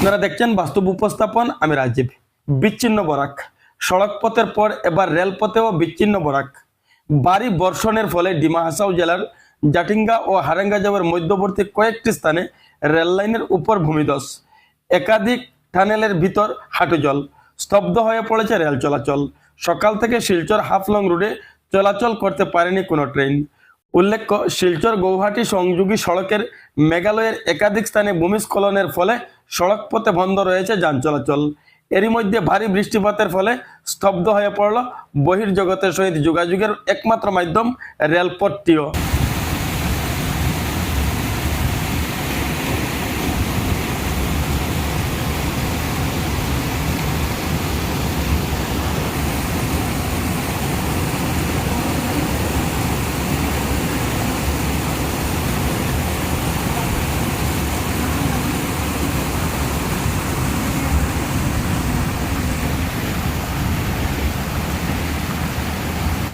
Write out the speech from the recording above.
আপনারা দেখছেন বাস্তব উপস্থাপন, আমি রাজীব। বিচ্ছিন্ন বরাক। সড়ক পথের পর এবার রেলপথেও বিচ্ছিন্ন বরাক। ভারী বর্ষণের ফলে ডিমা হাসাও জেলার জাটিঙ্গা ও হারেঙ্গা যাওয়ার মধ্যবর্তী কয়েকটি স্থানে রেল লাইনের উপর ভূমিধস। একাধিক টানেলের ভিতর হাঁটু জল। স্তব্ধ হয়ে পড়েছে রেল চলাচল। সকাল থেকে শিলচর হাফলং রোডে চলাচল করতে পারেনি কোনো ট্রেন। উল্লেখ্য, শিলচর গৌহাটি সংযোগী সড়কের মেঘালয়ের একাধিক স্থানে ভূমিস্খলনের ফলে সড়ক পথে বন্ধ রয়েছে যান চলাচল। এরই মধ্যে ভারী বৃষ্টিপাতের ফলে স্তব্ধ হয়ে পড়ল বহির্জগতের সহিত যোগাযোগের একমাত্র মাধ্যম রেলপথটিও।